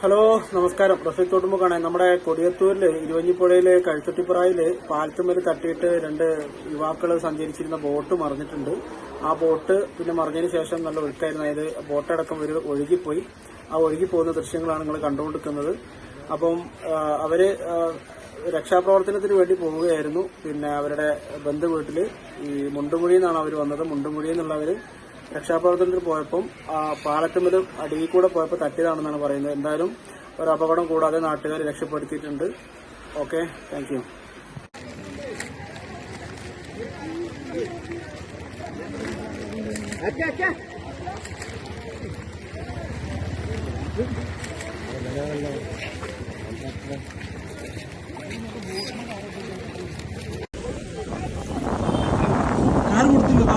Hello നമസ്കാരം. റഫീഖ് തോട്ടുമുക്കാണ് നമ്മുടെ കൊടിയത്തൂരിൽ ഇരുവഞ്ഞിപ്പുഴയിലെ കഴുത്തട്ടിപ്പുറയിൽ പാലത്തുമ്മൽ തട്ടിയിട്ട് രണ്ട് യുവാക്കൾ സഞ്ചരിച്ചിരുന്ന ബോട്ട് മറിഞ്ഞിട്ടുണ്ട്. ആ ബോട്ട് പിന്നെ മറിഞ്ഞതിന് ശേഷം നല്ല ഒഴുക്കായിരുന്നു അതായത് ബോട്ടടക്കം ഒരു ഒഴുകിപ്പോയി. ആ ഒഴുകി പോകുന്ന ദൃശ്യങ്ങളാണ് നിങ്ങൾ കണ്ടുകൊണ്ടിരിക്കുന്നത്. അപ്പം അവർ രക്ഷാപ്രവർത്തനത്തിന് വേണ്ടി പോവുകയായിരുന്നു. പിന്നെ അവരുടെ ബന്ധു വീട്ടിൽ ഈ മുണ്ടുമുഴി എന്നാണ് അവർ വന്നത്. മുണ്ടുമുഴി എന്നുള്ളവര് രക്ഷാപ്രവർത്തനത്തിന് പോയപ്പം ആ പാലത്തുമ്മലും അടിയിൽ കൂടെ പോയപ്പോൾ തട്ടിയതാണെന്നാണ് പറയുന്നത്. എന്തായാലും ഒരു അപകടം കൂടാതെ നാട്ടുകാർ രക്ഷപ്പെടുത്തിയിട്ടുണ്ട്. Okay thank you car കൊടുത്തില്ലതാ